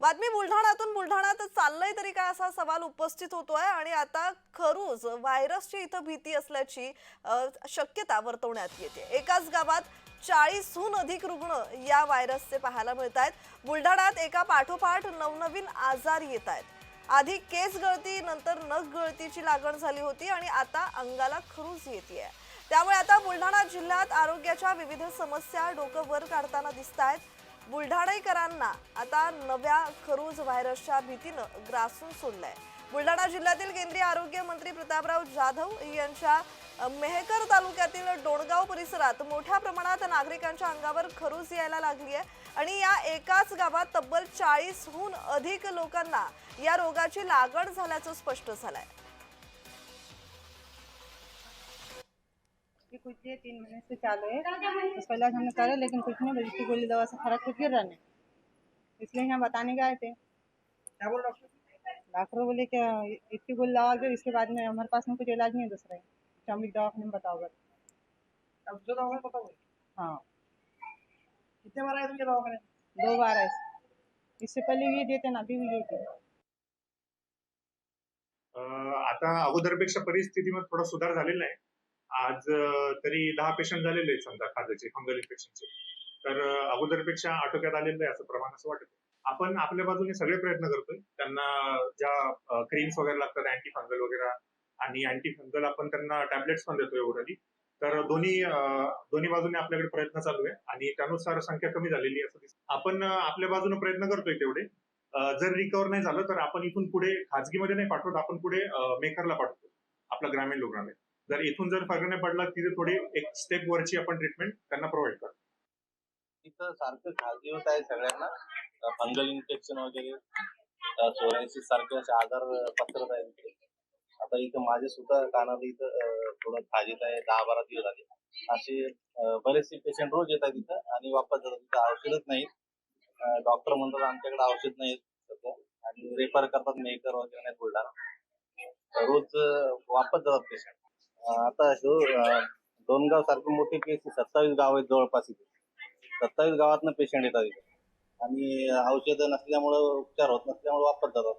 बातमी बुलढाण्यातून बुलढाण्यात चाललंय तरी काय असा सवाल उपस्थित होतोय आणि आता खरूज व्हायरसची इथं भीती असल्याची शक्यता वर्तवण्यात येते. एकाच गावात चाळीसहून अधिक रुग्ण या व्हायरसचे पाहायला मिळत आहेत बुलढाण्यात एका पाठोपाठ नवनवीन आजार येत आहेत आधी केस गळती नंतर नख गळतीची लागण झाली होती आणि आता अंगाला खरूज येते त्यामुळे आता बुलढाणा जिल्ह्यात आरोग्याच्या विविध समस्या डोकं वर काढताना दिसत आहेत बुलढाणेकरांना आता नव्या खरूज व्हायरसच्या भीतीनं ग्रासून सोडलंय. बुलढाणा जिल्ह्यातील केंद्रीय आरोग्य मंत्री प्रतापराव जाधव यांच्या मेहकर तालुक्यातील डोणगाव परिसरात मोठ्या प्रमाणात नागरिकांच्या अंगावर खरूज यायला लागली आहे आणि या एकाच गावात तब्बल चाळीसहून अधिक लोकांना या रोगाची लागण झाल्याचं स्पष्ट झालंय. कुछ ये तीन महीने से चालू है। उसका इलाज हमने करा लेकिन कुछ नहीं बल्कि गोली दवा से फ़र्क कुछ गिर रहा नहीं इसलिए यहाँ बताने गए थे। डॉक्टर बोले कि इतनी गोली दवा दो इसके बाद में हमारे पास में कुछ इलाज नहीं है दूसरा। चमिक दवाखाने में बताओ बस। अब जो हाँ। कितने बार आए तुमके दवाखाने दो बार है इससे पहले ये देते ना अभी भी अं, आता अगोदरपेक्षा परिस्थितीमध्ये थोडा सुधार झालेला आहे. आज तरी दहा पेशंट झालेले आहेत समजा खाजाचे फंगल इन्फेक्शनचे तर अगोदरपेक्षा आटोक्यात आलेलं आहे असं प्रमाण असं वाटत. आपण आपल्या बाजूने सगळे प्रयत्न करतोय. त्यांना ज्या क्रीम्स वगैरे लागतात अँटी फंगल वगैरे आणि अँटी फंगल आपण त्यांना टॅबलेट्स पण देतोय ओरली तर दोन्ही दोन्ही बाजूने आपल्याकडे प्रयत्न चालू आहे. आणि त्यानुसार संख्या कमी झालेली आहे असं दिसत. आपण आपल्या बाजूने प्रयत्न करतोय तेवढे. जर रिकवर नाही झालं तर आपण इथून पुढे खाजगीमध्ये नाही पाठवत. आपण पुढे मेकरला पाठवतो. आपला ग्रामीण रुग्णालय जर इथून जर फरक नाही पडला तिथे थोडी एक स्टेप वरची आपण ट्रीटमेंट त्यांना प्रोव्हाइड करतो तिथं सारखं खाजगी होत आहे सगळ्यांना. फंगल इन्फेक्शन वगैरे सोरायसिस सारखे असे आजार पसरत आहेत आता इथं माझे सुद्धा कानात इथं थोडं खाजीत आहे दहा बारा दिवस झाले. असे बरेचसे पेशंट रोज येतात इथं आणि वापस जातात. तिथं औषधच नाहीत. डॉक्टर म्हणतात आमच्याकडे औषध नाहीत सध्या. आणि रेफर करतात मेकर वगैरे नाही बुलढाणा रोज वापस जातात पेशंट आता ह्यो दोन दोनगाव सारखी मोठी केस सत्तावीस गाव आहेत जवळपास इथे. सत्तावीस गावातनं पेशंट येतात इथे. आणि औषधं नसल्यामुळं उपचार होत नसल्यामुळे वापस जातात